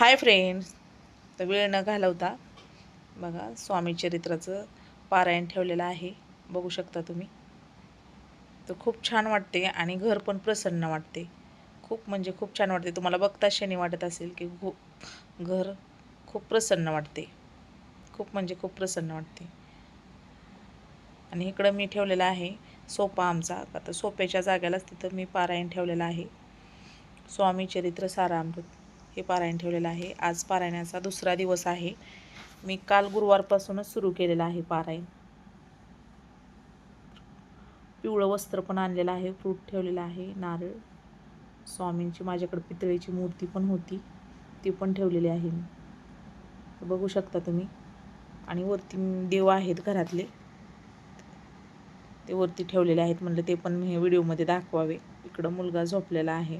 Hi friends तर वेळ न घालवता बघा स्वामी चरित्राचं पारायण ठेवलेलं आहे. बघू शकता तुम्ही. तर खूप छान वाटते आणि घर पण प्रसन्न वाटते. खूप म्हणजे खूप छान वाटते. तुम्हाला बघता शनी वाटत असेल की खूप घर खूप प्रसन्न वाटते. खूप म्हणजे खूप प्रसन्न वाटते. आणि इकडं मी ठेवलेला आहे सोपा आमचा. आता सोप्याच्या जाग्यालाच तिथं मी पारायण ठेवलेलं आहे. स्वामी चरित्र सारामृत. हे पारायण ठेवलेलं आहे. आज पारायणाचा दुसरा दिवस आहे. मी काल गुरुवारपासूनच सुरू केलेलं आहे पारायण. पिवळं वस्त्र पण आणलेलं आहे फ्रूट ठेवलेलं आहे नारळ. स्वामींची माझ्याकडे पितळेची मूर्ती पण होती. ती पण ठेवलेली आहे मी. बघू शकता तुम्ही. आणि वरती देव आहेत घरातले. ते वरती ठेवलेले आहेत म्हणलं ते पण मी व्हिडिओमध्ये दाखवावे. इकडं मुलगा झोपलेला आहे.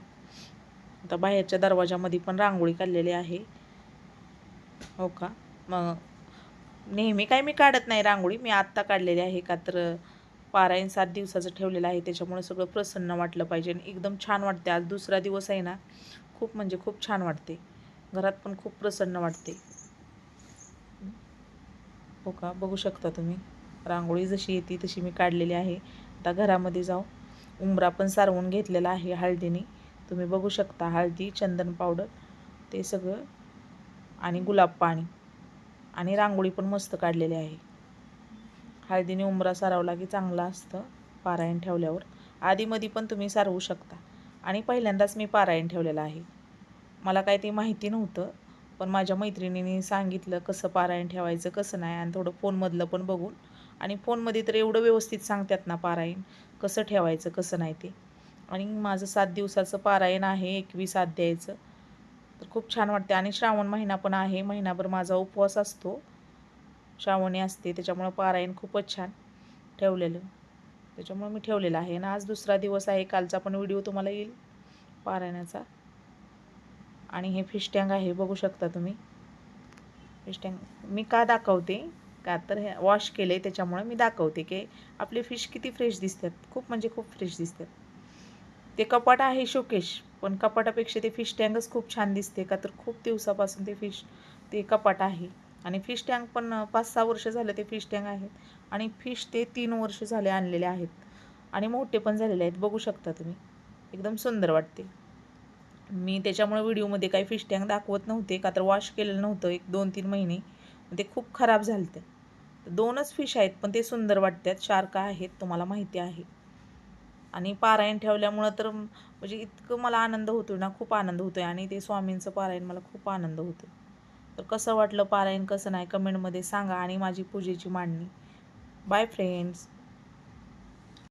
आता बाहेरच्या दरवाजामध्ये पण रांगोळी काढलेली आहे. हो का? मग नेहमी काय मी काढत नाही रांगोळी मी आत्ता काढलेली आहे. का तर पारायण सात दिवसाचं ठेवलेलं आहे. त्याच्यामुळे सगळं प्रसन्न वाटलं पाहिजे आणि एकदम छान वाटते. आज दुसरा दिवस आहे ना खूप म्हणजे खूप छान वाटते. घरात पण खूप प्रसन्न वाटते. हो का? बघू शकता तुम्ही. रांगोळी जशी येते तशी मी काढलेली आहे. आता घरामध्ये जाऊ. उंबरा पण सारवून घेतलेला आहे हळदीने. तुम्ही बघू शकता हळदी चंदन पावडर ते सगळं आणि गुलाब पाणी आणि रांगोळी पण मस्त काढलेली आहे. हळदीने उंबरा सारवला की चांगलं असतं पारायण ठेवल्यावर. आधीमध्ये पण तुम्ही सारवू शकता. आणि पहिल्यांदाच मी पारायण ठेवलेलं आहे. मला काय ते माहिती नव्हतं पण माझ्या मैत्रिणीने सांगितलं कसं पारायण ठेवायचं कसं नाही आणि थोडं फोनमधलं पण बघून. आणि फोनमध्ये तर एवढं व्यवस्थित सांगतात ना पारायण कसं ठेवायचं कसं नाही ते. आणि माझं सात दिवसाचं पारायण आहे एकवीस अध्यायचं. तर खूप छान वाटते आणि श्रावण महिना पण आहे महिनाभर माझा उपवास असतो. श्रावणी असते त्याच्यामुळं पारायण खूपच छान ठेवलेलं. त्याच्यामुळं मी ठेवलेलं आहे. आणि आज दुसरा दिवस आहे कालचा पण व्हिडिओ तुम्हाला येईल पारायणाचा. आणि हे फिश टँक आहे बघू शकता तुम्ही. फिश टँक मी का दाखवते? का तर हे वॉश केले त्याच्यामुळे मी दाखवते की आपली फिश किती फ्रेश दिसतात. खूप म्हणजे खूप फ्रेश दिसतात. ते कपाट आहे शोकेश पण कपाटापेक्षा ते फिश टँकच खूप छान दिसते का तर खूप दिवसापासून ते फिश ते कपाट आहे. आणि फिश टँक पण पाच सहा वर्ष झालं ते फिश टँक आहेत. आणि फिश ते तीन वर्ष झाले आणलेले आहेत. आणि मोठे पण झालेले आहेत बघू शकता तुम्ही. एकदम सुंदर वाटते. मी त्याच्यामुळे व्हिडिओमध्ये काही फिश टँक दाखवत नव्हते का तर वॉश केलेलं नव्हतं एक दोन तीन महिने. ते खूप खराब झालं तर दोनच फिश आहेत पण ते सुंदर वाटतात. शार्क आहेत तुम्हाला माहिती आहे. आणि पारायण ठेवल्यामुळं तर म्हणजे इतकं मला आनंद होतो ना खूप आनंद होतो आहे आणि ते स्वामींचं पारायण मला खूप आनंद होतो तर कसं वाटलं पारायण कसं नाही कमेंटमध्ये सांगा आणि माझी पूजेची मांडणी. Bye friends